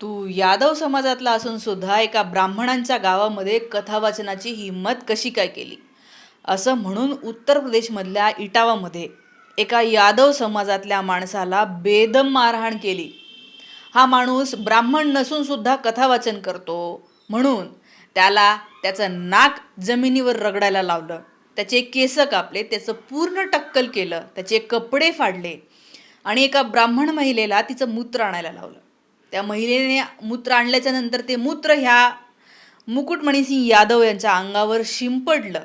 तू यादव समाजातला असून सुद्धा एका ब्राह्मणांच्या गावामध्ये कथा वाचनाची हिंमत कशी काय केली? असं म्हणून उत्तर प्रदेशमधल्या इटावामध्ये एका यादव समाजातल्या माणसाला बेदम मारहाण केली. हा माणूस ब्राह्मण नसून सुद्धा कथा वाचन करतो म्हणून त्याला त्याचं नाक जमिनीवर रगडायला लावलं. त्याचे केस कापले त्याचं पूर्ण टक्कल केलं त्याचे कपडे फाडले आणि एका ब्राह्मण महिलेला तिचं मूत्र आणायला लावलं. त्या महिलेने मूत्र आणल्याच्या नंतर ते मूत्र ह्या मुकुटमणिसिंग यादव यांच्या अंगावर शिंपडलं.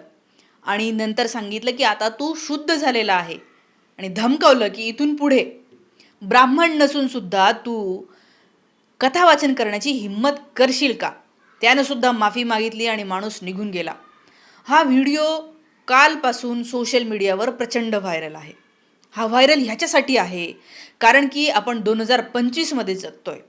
आणि नंतर सांगितलं की आता तू शुद्ध झालेला आहे. आणि धमकावलं की इथून पुढे. ब्राह्मण नसून सुद्धा तू कथा वाचन करण्याची हिंमत करशील का? त्यानं सुद्धा माफी मागितली आणि माणूस निघून गेला. हा व्हिडिओ कालपासून सोशल मीडियावर प्रचंड व्हायरल आहे. हा व्हायरल ह्याच्यासाठी आहे कारण की आपण दोन हजार पंचवीसमध्ये जगतोय.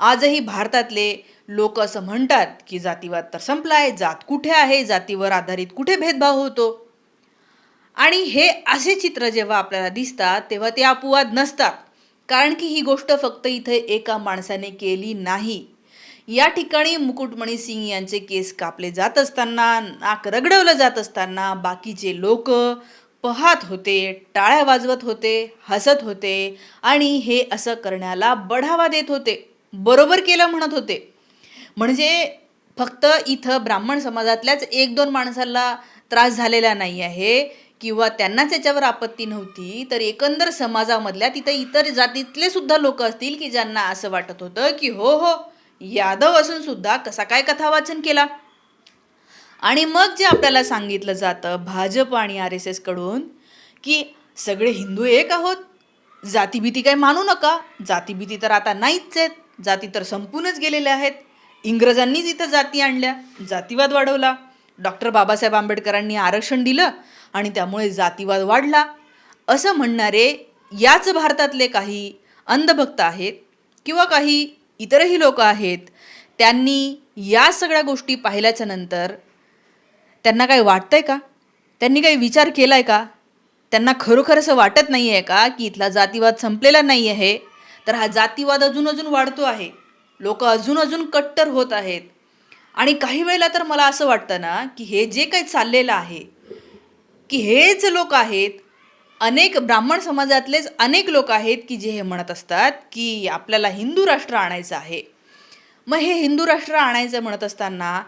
आजही भारतातले लोक असं म्हणतात की जातीवाद तर संपलाय जात कुठे आहे जातीवर आधारित कुठे भेदभाव होतो? आणि हे असे चित्र जेव्हा आपल्याला दिसतात तेव्हा ते अपवाद नसतात. कारण की ही गोष्ट फक्त इथे एका माणसाने केली नाही. या ठिकाणी मुकुटमणी सिंग यांचे केस कापले जात असताना नाक रगडवलं जात असताना बाकीचे लोक पहात होते टाळ्या वाजवत होते हसत होते आणि हे असं करण्याला बढावा देत होते. बरोबर केलं म्हणत होते. म्हणजे फक्त इथं ब्राह्मण समाजातल्याच एक दोन माणसाला त्रास झालेला नाही आहे किंवा त्यांनाच याच्यावर आपत्ती नव्हती तर एकंदर समाजामधल्या तिथं इतर जातीतले सुद्धा लोक असतील की ज्यांना असं वाटत होतं की हो हो यादव असून सुद्धा कसा काय कथा वाचन केला? आणि मग जे आपल्याला सांगितलं जातं भाजप आणि आर एस एसकडून की सगळे हिंदू एक आहोत जातीभीती काय मानू नका जातीभीती तर आता नाहीच आहेत. जाती तर संपूनच गेलेल्या आहेत. इंग्रजांनीच इथं जाती आणल्या जातीवाद वाढवला. डॉक्टर बाबासाहेब आंबेडकरांनी आरक्षण दिलं आणि त्यामुळे जातीवाद वाढला. असं म्हणणारे याच भारतातले काही अंधभक्त आहेत किंवा काही इतरही लोक आहेत त्यांनी या सगळ्या गोष्टी पाहिल्याच्या नंतर त्यांना काही वाटतंय का? त्यांनी काही विचार केला आहे का? त्यांना खरोखर असं वाटत नाही आहे का की इथला जातीवाद संपलेला नाही आहे तर हा जातीवाद अजून अजून वाढतो आहे. लोक अजून अजून कट्टर होत आहेत. आणि काही वेळेला तर मला असं वाटतं ना की हे जे काही चाललेलं आहे की हेच लोक आहेत अनेक ब्राह्मण समाजातलेच अनेक लोक आहेत की जे हे म्हणत असतात की आपल्याला हिंदू राष्ट्र आणायचं आहे. मग हे हिंदू राष्ट्र आणायचं म्हणत असताना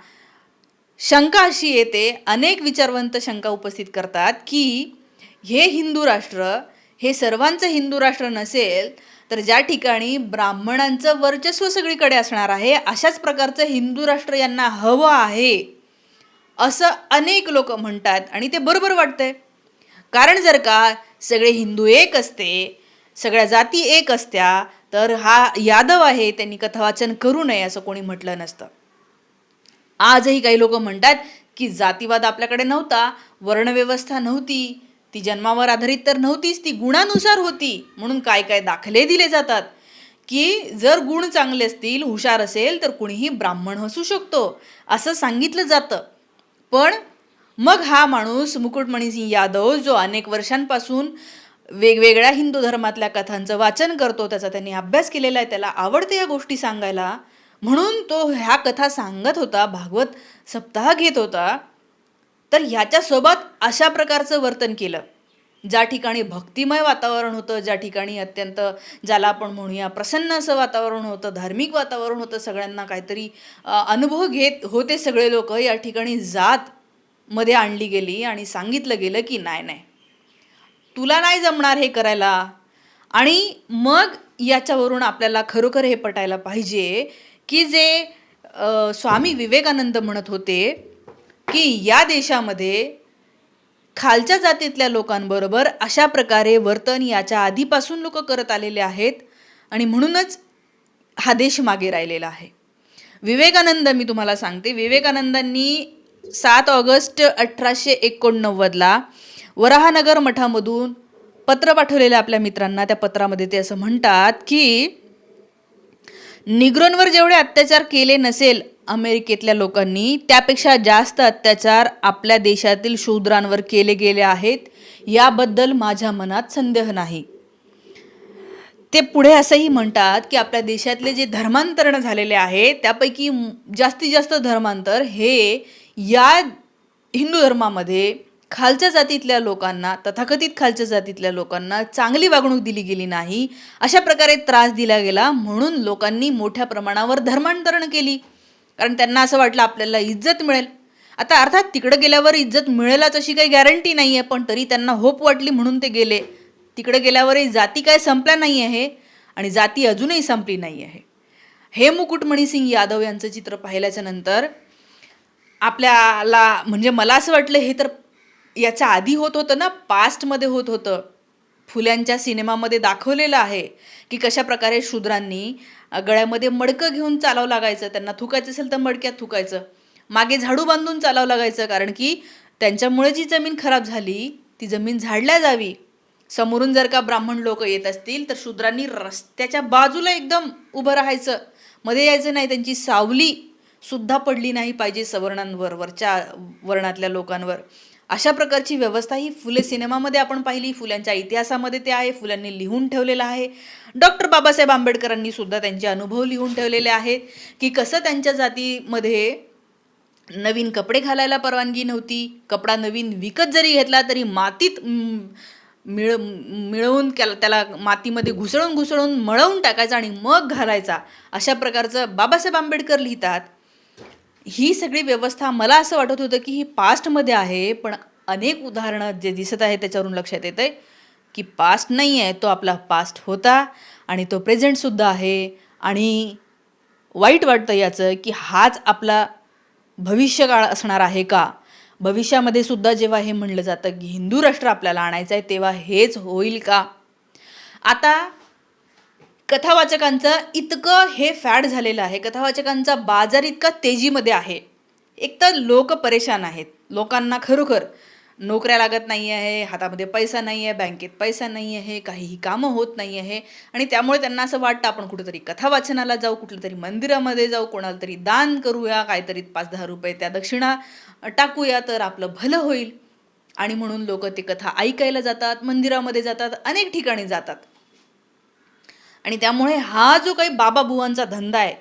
शंका अशी येते अनेक विचारवंत शंका उपस्थित करतात की हे हिंदू राष्ट्र हे सर्वांचं हिंदू राष्ट्र नसेल तर ज्या ठिकाणी ब्राह्मणांचं वर्चस्व सगळीकडे असणार आहे अशाच प्रकारचं हिंदू राष्ट्र यांना हवं आहे असं अनेक लोक म्हणतात आणि ते बरोबर वाटतंय. कारण जर का सगळे हिंदू एक असते सगळ्या जाती एक असत्या तर हा यादव आहे त्यांनी कथावाचन करू नये असं कोणी म्हटलं नसतं. आजही काही लोक म्हणतात की जातीवाद आपल्याकडे नव्हता वर्णव्यवस्था नव्हती ती जन्मावर आधारित तर नव्हतीच ती गुणानुसार होती. म्हणून काय काय दाखले दिले जातात? की जर गुण चांगले असतील हुशार असेल तर कुणीही ब्राह्मण असू शकतो असं सांगितलं जातं. पण मग हा माणूस मुकुटमणी सिंग यादव जो अनेक वर्षांपासून वेगवेगळ्या हिंदू धर्मातल्या कथांचं वाचन करतो त्याचा त्यांनी अभ्यास केलेला आहे त्याला आवडते या गोष्टी सांगायला म्हणून तो ह्या कथा सांगत होता भागवत सप्ताह घेत होता. तर ह्याच्यासोबत अशा प्रकारचं वर्तन केलं. ज्या ठिकाणी भक्तिमय वातावरण होतं ज्या ठिकाणी अत्यंत ज्याला आपण म्हणूया प्रसन्न असं वातावरण होतं धार्मिक वातावरण होतं सगळ्यांना काहीतरी अनुभव घेत होते सगळे लोक या ठिकाणी जात मध्ये आणली गेली आणि सांगितलं गेलं की नाही नाही. तुला नाही जमणार हे करायला. आणि मग याच्यावरून आपल्याला खरोखर हे पटायला पाहिजे की जे स्वामी विवेकानंद म्हणत होते की या देशामध्ये खालच्या जातीतल्या लोकांबरोबर अशा प्रकारे वर्तन याच्या आधीपासून लोक करत आलेले आहेत आणि म्हणूनच हा देश मागे राहिलेला आहे. विवेकानंद मी तुम्हाला सांगते विवेकानंदांनी सात ऑगस्ट अठराशे एकोणनव्वदला वराहनगर मठामधून पत्र पाठवलेलं आपल्या मित्रांना. त्या पत्रामध्ये ते असं म्हणतात की निग्रोंवर जेवढे अत्याचार केले नसेल अमेरिकेतल्या लोकांनी त्यापेक्षा जास्त अत्याचार आपल्या देशातील शूद्रांवर केले गेले आहेत याबद्दल माझ्या मनात संदेह नाही. ते पुढे असंही म्हणतात की आपल्या देशातले जे धर्मांतरण झालेले आहे त्यापैकी जास्तीत जास्त धर्मांतर हे या हिंदू धर्मामध्ये खालच्या जातीतल्या लोकांना तथाकथित खालच्या जातीतल्या लोकांना चांगली वागणूक दिली गेली नाही अशा प्रकारे त्रास दिला गेला म्हणून लोकांनी मोठ्या प्रमाणावर धर्मांतरण केली. कारण त्यांना असं वाटलं आपल्याला इज्जत मिळेल. आता अर्थात तिकडं गेल्यावर इज्जत मिळेलच अशी काही गॅरंटी नाही आहे पण तरी त्यांना होप वाटली म्हणून ते गेले. तिकडे गेल्यावरही जाती काय संपल्या नाही आहे आणि जाती अजूनही संपली नाही आहे हे मुकुटमणी सिंग यादव यांचं चित्र पाहिल्याच्या नंतर आपल्याला म्हणजे मला असं वाटलं हे तर याच्या आधी होत होतं ना पास्टमध्ये होत होतं. फुल्यांच्या सिनेमामध्ये दाखवलेलं आहे की कशा प्रकारे शूद्रांनी गळ्यामध्ये मडकं घेऊन चालावं लागायचं. त्यांना थुकायचं असेल तर मडक्यात थुकायचं. मागे झाडू बांधून चालावं लागायचं कारण की त्यांच्यामुळे जी जमीन खराब झाली ती जमीन झाडल्या जावी. समोरून जर का ब्राह्मण लोक येत असतील तर शूद्रांनी रस्त्याच्या बाजूला एकदम उभं राहायचं. मध्ये यायचं नाही त्यांची सावली सुद्धा पडली नाही पाहिजे सवर्णांवर वरच्या वर्णातल्या लोकांवर. अशा प्रकारची व्यवस्था ही फुले सिनेमामध्ये आपण पाहिली फुल्यांच्या इतिहासामध्ये ते आहे फुलांनी लिहून ठेवलेलं आहे. डॉक्टर बाबासाहेब आंबेडकरांनी सुद्धा त्यांचे अनुभव लिहून ठेवलेले आहेत की कसं त्यांच्या जातीमध्ये नवीन कपडे घालायला परवानगी नव्हती कपडा नवीन विकत जरी घेतला तरी मातीत मिळ मिळवून त्याला त्याला मातीमध्ये घुसळून घुसळून मळवून टाकायचा आणि मग घालायचा. अशा प्रकारचं बाबासाहेब आंबेडकर लिहितात. ही सगळी व्यवस्था मला असं वाटत होतं की ही पास्टमध्ये आहे पण अनेक उदाहरणं जे दिसत आहे त्याच्यावरून लक्षात येतं आहे की पास्ट नाही आहे तो आपला पास्ट होता आणि तो प्रेझेंटसुद्धा आहे. आणि वाईट वाटतं याचं की हाच आपला भविष्यकाळ असणार आहे का? भविष्यामध्ये सुद्धा जेव्हा हे म्हणलं जातं की हिंदू राष्ट्र आपल्याला आणायचं आहे तेव्हा हेच होईल का? आता कथावाचकांचं इतकं हे फॅड झालेलं आहे. कथावाचकांचा बाजार इतका तेजीमध्ये आहे. एक तर लोक परेशान आहेत. लोकांना खरोखर नोकऱ्या लागत नाही आहे हातामध्ये पैसा नाही आहे बँकेत पैसा नाही आहे काहीही कामं होत नाही आहे. आणि त्यामुळे त्यांना असं वाटतं आपण कुठेतरी कथा वाचनाला जाऊ कुठल्या तरी मंदिरामध्ये जाऊ कोणाला तरी दान करूया काहीतरी पाच दहा रुपये त्या दक्षिणा टाकूया तर आपलं भलं होईल. आणि म्हणून लोक ते कथा ऐकायला जातात मंदिरामध्ये जातात अनेक ठिकाणी जातात. आणि त्यामुळे हा जो काही बाबा बुवांचा धंदा आहे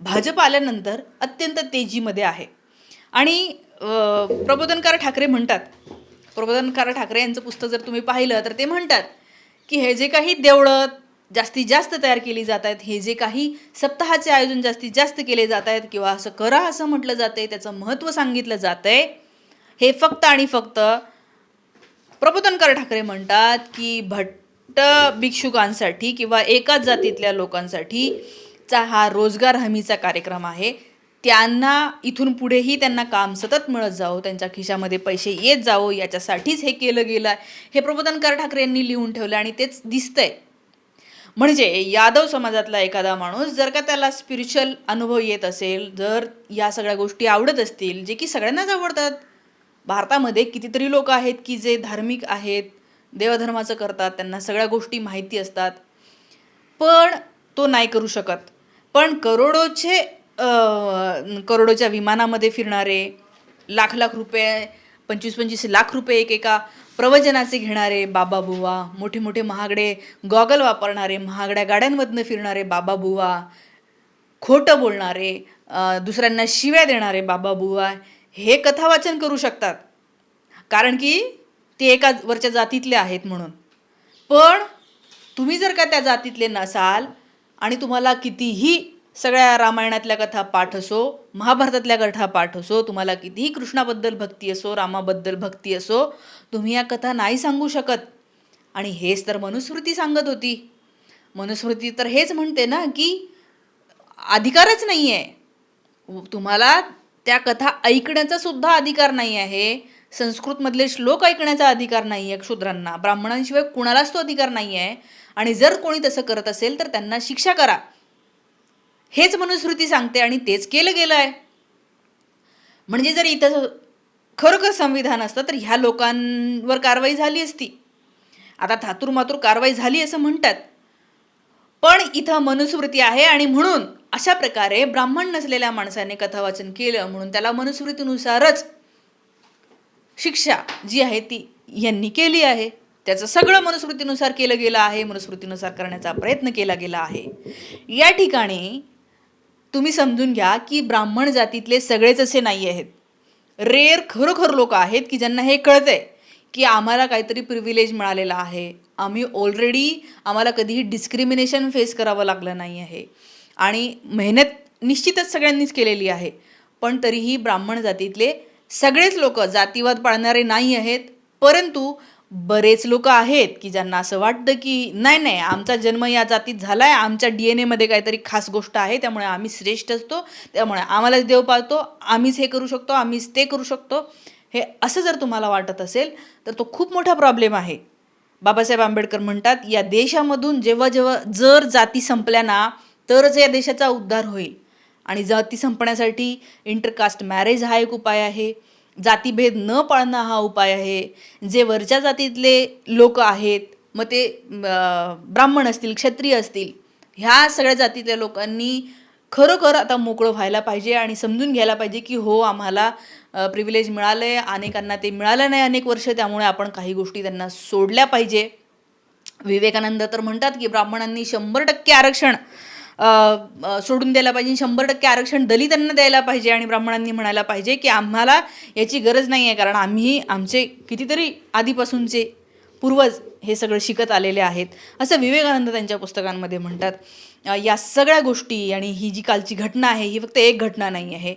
भाजप आल्यानंतर अत्यंत तेजीमध्ये आहे. आणि प्रबोधनकार ठाकरे म्हणतात प्रबोधनकार ठाकरे यांचं पुस्तक जर तुम्ही पाहिलं तर ते म्हणतात की हे जे काही देवळं जास्तीत जास्त तयार केली जात आहेत हे जे काही सप्ताहाचे आयोजन जास्तीत जास्त केले जात आहेत किंवा असं करा असं म्हटलं जातं आहे त्याचं महत्त्व सांगितलं जातं आहे हे फक्त आणि फक्त प्रबोधनकार ठाकरे म्हणतात की भट भट्ट भिक्षुकांसाठी किंवा एकाच जातीतल्या लोकांसाठी चा हा रोजगार हमीचा कार्यक्रम आहे. त्यांना इथून पुढेही त्यांना काम सतत मिळत जावं त्यांच्या खिशामध्ये पैसे येत जावं याच्यासाठीच हे केलं गेलं आहे. हे प्रबोधनकार ठाकरे यांनी लिहून ठेवलं आणि तेच दिसतंय. म्हणजे यादव समाजातला एखादा माणूस जर का त्याला स्पिरिच्युअल अनुभव येत असेल जर या सगळ्या गोष्टी आवडत असतील जे की सगळ्यांनाच आवडतात. भारतामध्ये कितीतरी लोक आहेत की जे धार्मिक आहेत देवधर्माचं करतात त्यांना सगळ्या गोष्टी माहिती असतात. पण तो नाही करू शकत. पण करोडोचे करोडोच्या विमानामध्ये फिरणारे लाख लाख रुपये पंचवीस पंचवीस लाख रुपये एक एका प्रवचनाचे घेणारे बाबा बुवा मोठे मोठे महागडे गॉगल वापरणारे महागड्या गाड्यांमधनं फिरणारे बाबा बुवा खोटं बोलणारे दुसऱ्यांना शिव्या देणारे बाबा बुवा हे कथावाचन करू शकतात. कारण की ते एका वरच्या जातीतले आहेत म्हणून. पण तुम्ही जर का त्या जातीतले नसाल आणि तुम्हाला कितीही सगळ्या रामायणातल्या कथा पाठ असो महाभारतातल्या कथा पाठ असो तुम्हाला कितीही कृष्णाबद्दल भक्ती असो रामाबद्दल भक्ती असो तुम्ही या कथा नाही सांगू शकत. आणि हेच तर मनुस्मृती सांगत होती. मनुस्मृती तर हेच म्हणते ना की अधिकारच नाही आहे तुम्हाला त्या कथा ऐकण्याचा सुद्धा अधिकार नाही आहे संस्कृतमधले श्लोक ऐकण्याचा अधिकार नाही आहे शूद्रांना ब्राह्मणांशिवाय कुणालाच तो अधिकार नाही आहे आणि जर कोणी तसं करत असेल तर त्यांना शिक्षा करा. हेच मनुस्मृती सांगते आणि तेच केलं गेलं आहे म्हणजे जर इथं खरोखर संविधान असतं तर ह्या लोकांवर कारवाई झाली असती. आता थातूर मातूर कारवाई झाली असं म्हणतात. पण इथं मनुस्मृती आहे आणि म्हणून अशा प्रकारे ब्राह्मण नसलेल्या माणसाने कथावाचन केलं म्हणून त्याला मनुस्मृतीनुसारच शिक्षा जी आहे ती यांनी केली आहे. त्याचं सगळं मनुस्मृतीनुसार केलं गेलं आहे मनुस्मृतीनुसार करण्याचा प्रयत्न केला गेला आहे. या ठिकाणी तुम्ही समजून घ्या की ब्राह्मण जातीतले सगळेच असे नाही आहेत. रेअर खरोखर लोक आहेत की ज्यांना हे कळतंय की आम्हाला काहीतरी प्रिव्हिलेज मिळालेला आहे. आम्ही ऑलरेडी आम्हाला कधीही डिस्क्रिमिनेशन फेस करावं लागलं नाही आहे. आणि मेहनत निश्चितच सगळ्यांनीच केलेली आहे. पण तरीही ब्राह्मण जातीतले सगळेच लोक जातीवाद पाळणारे नाही आहेत परंतु बरेच लोक आहेत की ज्यांना असं वाटतं की नाही नाही आमचा जन्म या जातीत झाला आहे आमच्या डी एन एमध्ये काहीतरी खास गोष्ट आहे त्यामुळे आम्ही श्रेष्ठ असतो त्यामुळे आम्हालाच देव पाळतो आम्हीच हे करू शकतो आम्हीच ते करू शकतो. हे असं जर तुम्हाला वाटत असेल तर तो खूप मोठा प्रॉब्लेम आहे. बाबासाहेब आंबेडकर म्हणतात या देशामधून जेव्हा जेव्हा जर जाती संपल्या ना तरच या देशाचा उद्धार होईल. आणि जाती संपण्यासाठी इंटरकास्ट मॅरेज हा एक उपाय आहे. जातीभेद न पाळणं हा उपाय आहे. जे वरच्या जातीतले लोक आहेत मग ते ब्राह्मण असतील क्षत्रिय असतील ह्या सगळ्या जातीतल्या लोकांनी खरोखर आता मोकळं व्हायला पाहिजे आणि समजून घ्यायला पाहिजे की हो आम्हाला प्रिव्हिलेज मिळालं आहे अनेकांना ते मिळालं नाही अनेक वर्ष त्यामुळे आपण काही गोष्टी त्यांना सोडल्या पाहिजे. विवेकानंद तर म्हणतात की ब्राह्मणांनी शंभर टक्के आरक्षण सोडून द्यायला पाहिजे. शंभर टक्के आरक्षण दलितांना द्यायला पाहिजे आणि ब्राह्मणांनी म्हणायला पाहिजे की आम्हाला याची गरज नाही आहे कारण आम्ही आमचे कितीतरी आधीपासूनचे पूर्वज हे सगळं शिकत आलेले आहेत. असं विवेकानंद त्यांच्या पुस्तकांमध्ये म्हणतात. या सगळ्या गोष्टी आणि ही जी कालची घटना आहे ही फक्त एक घटना नाही आहे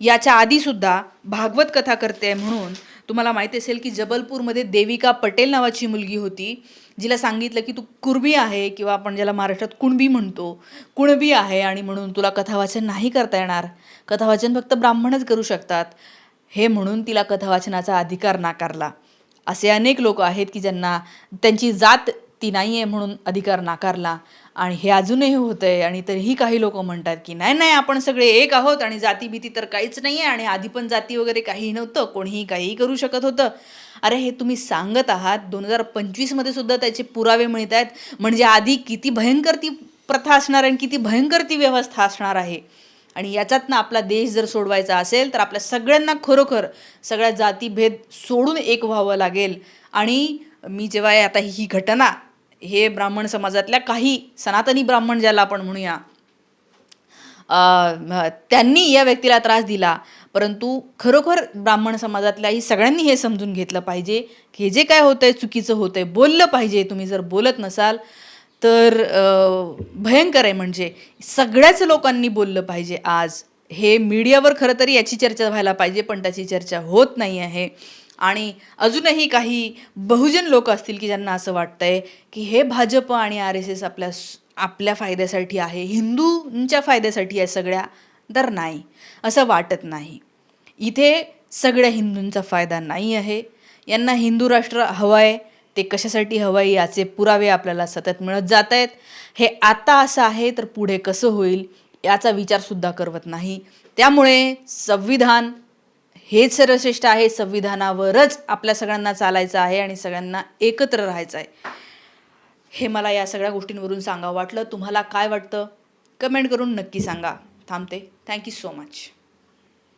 याच्या आधीसुद्धा भागवत कथा करते म्हणून तुम्हाला माहिती असेल की जबलपूरमध्ये देविका पटेल नावाची मुलगी होती जिला सांगितलं की तू कुर्बी आहे किंवा आपण ज्याला महाराष्ट्रात कुणबी म्हणतो कुणबी आहे आणि म्हणून तुला कथावाचन नाही करता येणार. कथावाचन फक्त ब्राह्मणच करू शकतात. हे म्हणून तिला कथावाचनाचा अधिकार नाकारला. असे अनेक लोक आहेत की ज्यांना त्यांची जात ती नाही आहे म्हणून अधिकार नाकारला. आणि हे अजूनही होतं आहे आणि तरीही काही लोक म्हणतात की नाही नाही आपण सगळे एक आहोत आणि जातीभीती तर काहीच नाही आहे आणि आधी पण जाती वगैरे काहीही नव्हतं कोणीही काहीही करू शकत होतं. अरे हे तुम्ही सांगत आहात दोन हजार पंचवीसमध्ये सुद्धा त्याचे पुरावे मिळत आहेत. म्हणजे आधी किती भयंकर ती प्रथा असणार आहे आणि किती भयंकर ती व्यवस्था असणार आहे. आणि याच्यातनं आपला देश जर सोडवायचा असेल तर आपल्या सगळ्यांना खरोखर सगळ्या जातीभेद सोडून एक व्हावं लागेल. आणि मी जेव्हा आता ही घटना हे ब्राह्मण समाजातल्या काही सनातनी ब्राह्मण ज्याला आपण म्हणूया त्यांनी या व्यक्तीला त्रास दिला. परंतु खरोखर ब्राह्मण समाजातल्याही सगळ्यांनी हे समजून घेतलं पाहिजे की हे जे काय होतंय चुकीचं होतंय बोललं पाहिजे. तुम्ही जर बोलत नसाल तर भयंकर आहे म्हणजे. सगळ्याच लोकांनी बोललं पाहिजे आज. हे मीडियावर खरं तरी याची चर्चा व्हायला पाहिजे पण त्याची चर्चा होत नाही आहे. आणि अजूनही काही बहुजन लोक असतील की ज्यांना असं वाटतंय की हे भाजप आणि आर एस एस आपल्या आपल्या फायद्यासाठी आहे हिंदूंच्या फायद्यासाठी आहे सगळ्या तर नाही असं वाटत नाही. इथे सगळ्या हिंदूंचा फायदा नाही आहे. यांना हिंदू राष्ट्र हवं आहे ते कशासाठी हवं आहे याचे पुरावे आपल्याला सतत मिळत जात आहेत हे आता असं आहे तर पुढे कसं होईल याचा विचारसुद्धा करवत नाही. त्यामुळे संविधान हेच सर्वश्रेष्ठ आहे. संविधानावरच आपल्या सगळ्यांना चालायचं आहे आणि सगळ्यांना एकत्र राहायचं आहे. हे मला या सगळ्या गोष्टींवरून सांगावं वाटलं. तुम्हाला काय वाटतं? कमेंट करून नक्की सांगा. थांबते. Thank you so much